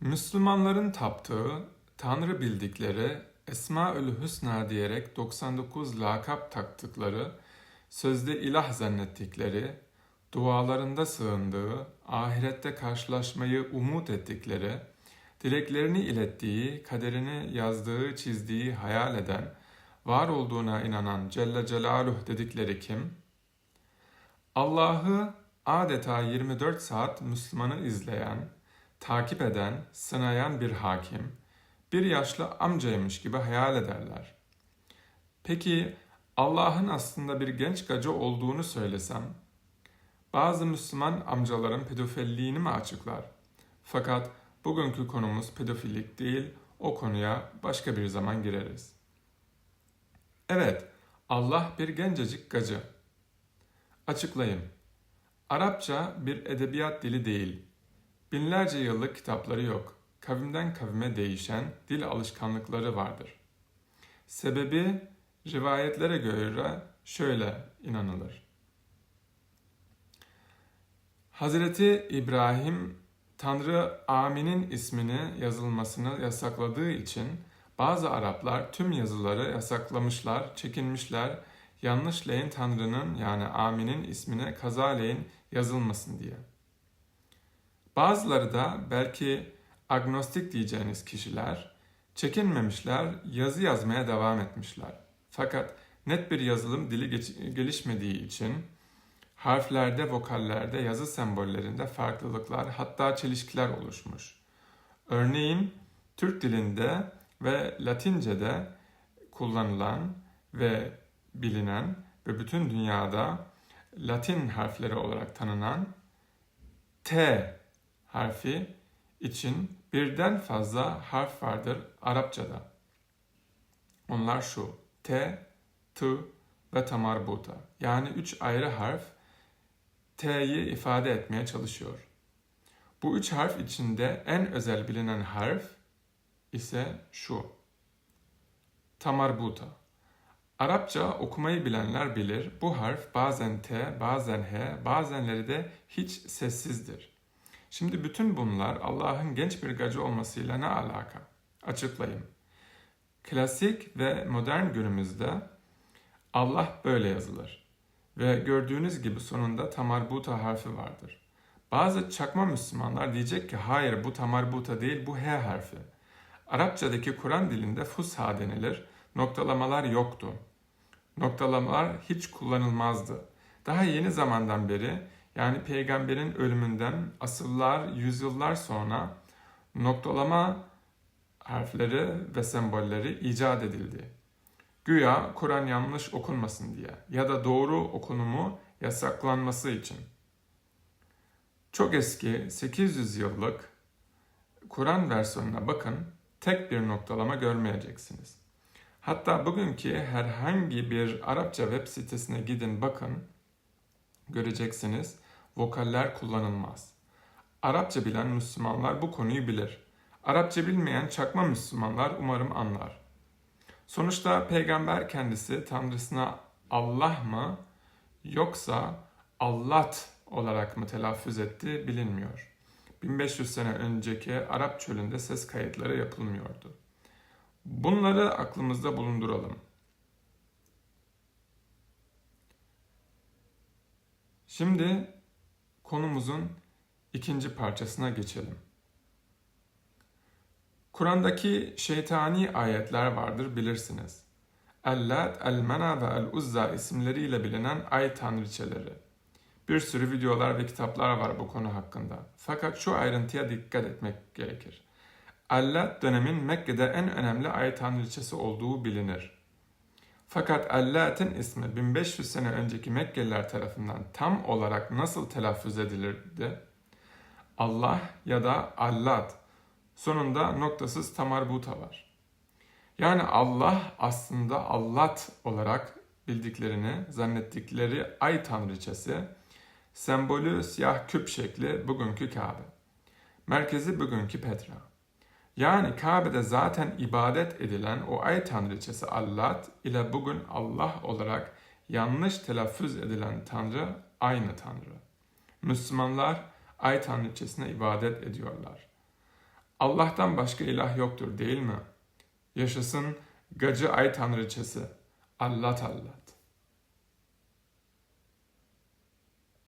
Müslümanların taptığı, Tanrı bildikleri, Esmaül Hüsna diyerek 99 lakap taktıkları, sözde ilah zannettikleri, dualarında sığındığı, ahirette karşılaşmayı umut ettikleri, dileklerini ilettiği, kaderini yazdığı, çizdiği, hayal eden, var olduğuna inanan Celle Celaluhu dedikleri kim? Allah'ı adeta 24 saat Müslümanı izleyen, takip eden, sınayan bir hakim, bir yaşlı amcaymış gibi hayal ederler. Peki Allah'ın aslında bir genç gacı olduğunu söylesem, bazı Müslüman amcaların pedofilliğini mi açıklar? Fakat bugünkü konumuz pedofilik değil, o konuya başka bir zaman gireriz. Evet, Allah bir gencecik gacı. Açıklayayım. Arapça bir edebiyat dili değil. Binlerce yıllık kitapları yok. Kavimden kavime değişen dil alışkanlıkları vardır. Sebebi rivayetlere göre şöyle inanılır. Hazreti İbrahim Tanrı Amin'in ismini yazılmasını yasakladığı için bazı Araplar tüm yazıları yasaklamışlar, çekinmişler, yanlış leyin Tanrı'nın yani Amin'in ismine kazaleyin yazılmasın diye. Bazıları da belki agnostik diyeceğiniz kişiler çekinmemişler, yazı yazmaya devam etmişler. Fakat net bir yazılım dili gelişmediği için harflerde, vokallerde, yazı sembollerinde farklılıklar hatta çelişkiler oluşmuş. Örneğin Türk dilinde ve Latince'de kullanılan ve bilinen ve bütün dünyada Latin harfleri olarak tanınan T harfi için birden fazla harf vardır Arapçada. Onlar şu T, T ve tamarbuta. Yani üç ayrı harf T'yi ifade etmeye çalışıyor. Bu üç harf içinde en özel bilinen harf ise şu. Tamarbuta. Arapça okumayı bilenler bilir. Bu harf bazen T, bazen H, bazenleri de hiç sessizdir. Şimdi bütün bunlar Allah'ın genç bir gacı olmasıyla ne alaka? Açıklayayım. Klasik ve modern günümüzde Allah böyle yazılır. Ve gördüğünüz gibi sonunda tamarbuta harfi vardır. Bazı çakma Müslümanlar diyecek ki hayır bu tamarbuta değil bu H harfi. Arapçadaki Kur'an dilinde fusha denilir. Noktalamalar yoktu. Noktalamalar hiç kullanılmazdı. Daha yeni zamandan beri yani peygamberin ölümünden asırlar, yüzyıllar sonra noktalama harfleri ve sembolleri icat edildi. Güya Kur'an yanlış okunmasın diye ya da doğru okunumu yasaklanması için. Çok eski 800 yıllık Kur'an versiyonuna bakın tek bir noktalama görmeyeceksiniz. Hatta bugünkü herhangi bir Arapça web sitesine gidin bakın göreceksiniz vokaller kullanılmaz. Arapça bilen Müslümanlar bu konuyu bilir. Arapça bilmeyen çakma Müslümanlar umarım anlar. Sonuçta peygamber kendisi tanrısına Allah mı yoksa Allat olarak mı telaffuz etti bilinmiyor. 1500 sene önceki Arap çölünde ses kayıtları yapılmıyordu. Bunları aklımızda bulunduralım. Şimdi konumuzun ikinci parçasına geçelim. Kur'an'daki şeytani ayetler vardır bilirsiniz. El-Lat, El-Mena ve El-Uzza isimleriyle bilinen ay tanrıçeleri. Bir sürü videolar ve kitaplar var bu konu hakkında. Fakat şu ayrıntıya dikkat etmek gerekir. Allat dönemin Mekke'de en önemli ay tanrıçası olduğu bilinir. Fakat Allat'ın ismi 1500 sene önceki Mekkeliler tarafından tam olarak nasıl telaffuz edilirdi? Allah ya da Allat. Sonunda noktasız tamarbuta var. Yani Allah aslında Allat olarak bildiklerini zannettikleri ay tanrıçası, sembolü siyah küp şekli bugünkü Kabe. Merkezi bugünkü Petra. Yani Kabe'de zaten ibadet edilen o ay tanrıçası Allat ile bugün Allah olarak yanlış telaffuz edilen tanrı aynı tanrı. Müslümanlar ay tanrıçasına ibadet ediyorlar. Allah'tan başka ilah yoktur değil mi? Yaşasın gacı ay tanrıçası. Allah Allah.